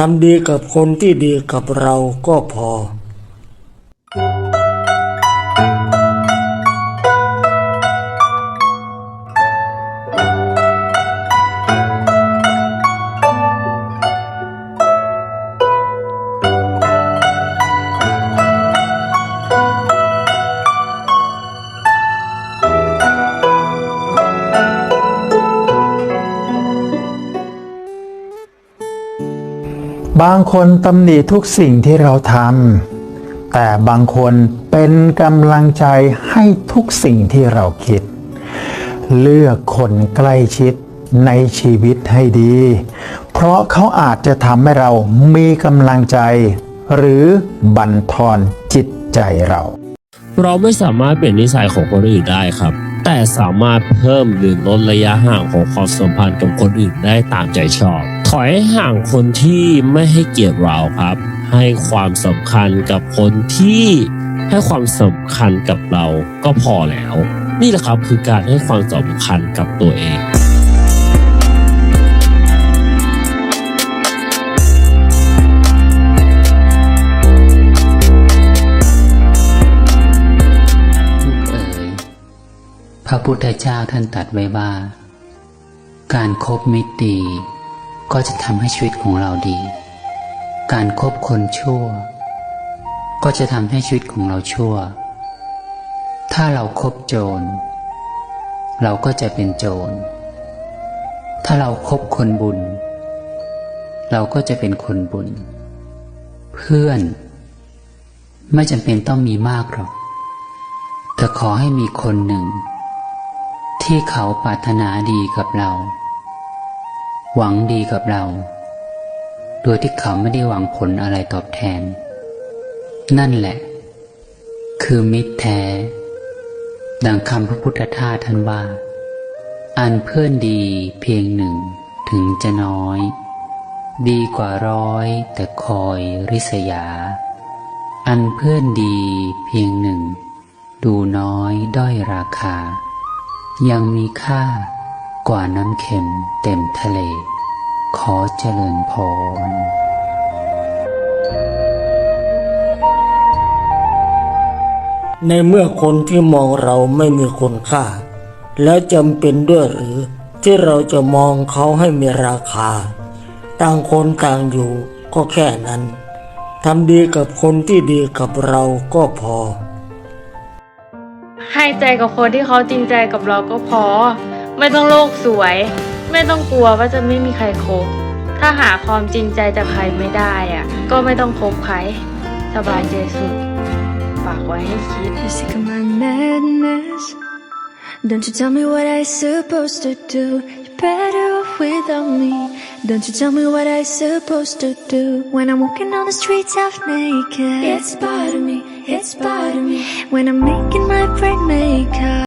ทำดีกับคนที่ดีกับเราก็พอ บางคนตำหนิทุกสิ่งที่เราทำ แต่บางคนเป็นกำลังใจให้ทุกสิ่งที่เราคิด เลือกคนใกล้ชิดในชีวิตให้ดี เพราะเขาอาจจะทำให้เรามีกำลังใจ หรือบั่นทอนจิตใจเรา เราไม่สามารถเปลี่ยนนิสัยของคนอื่นได้ครับ แต่สามารถเพิ่มหรือลดระยะห่างของความสัมพันธ์กับคนอื่นได้ตามใจชอบ ถอยห่างคนที่ไม่ให้เกียรติเราครับ ให้ความสำคัญกับคนที่ให้ความสำคัญกับเราก็พอแล้ว นี่แหละครับคือการให้ความสำคัญกับตัวเองลูกเอ๋ยพระพุทธเจ้าท่านตรัสไว้ว่า การครบมิตรดี ก็จะทำให้ชีวิตของเราดี การคบคนชั่ว ก็จะทำให้ชีวิตของเราชั่ว ถ้าเราครบโจร เราก็จะเป็นโจร ถ้าเราครบคนบุญ เราก็จะเป็นคนบุญ เพื่อน ไม่จำเป็นต้องมีมากหรอก แต่ขอให้มีคนหนึ่ง ที่เขาปรารถนาดีกับเรา หวังดีกับเรา โดยที่เขาไม่ได้หวังผลอะไรตอบแทน นั่นแหละ คือมิตรแท้ ดังคำพระพุทธทาสท่านว่า อันเพื่อนดีเพียงหนึ่งถึงจะน้อย ดีกว่าร้อยแต่คอยริษยา อันเพื่อนดีเพียงหนึ่ง ดูน้อยด้อยราคา ยังมีค่า กว่าน้ำเค็มเต็มทะเล ขอเจริญพรในเมื่อคนที่มองเราไม่มีคุณค่า แล้วจำเป็นด้วยหรือที่เราจะมองเขาให้มีราคา ต่างคนต่างอยู่ก็แค่นั้นทำดีกับคนที่ดีกับเราก็พอ ให้ใจกับคนที่เขาจริงใจกับเราก็พอ ไม่ต้องโลกสวย ไม่ต้องกลัวว่าจะไม่มีใครคบ ถ้าหาความจริงใจจากใครไม่ได้อะก็ไม่ต้องคบใคร สบายใจสุด ฝากไว้ให้คิด You sick of my madness? Don't you tell me what I supposed to do? You're better off without me. Don't you tell me what I supposed to do when I'm walking on the streets half naked? It's part of me, it's part of me. When I'm making my brain make up.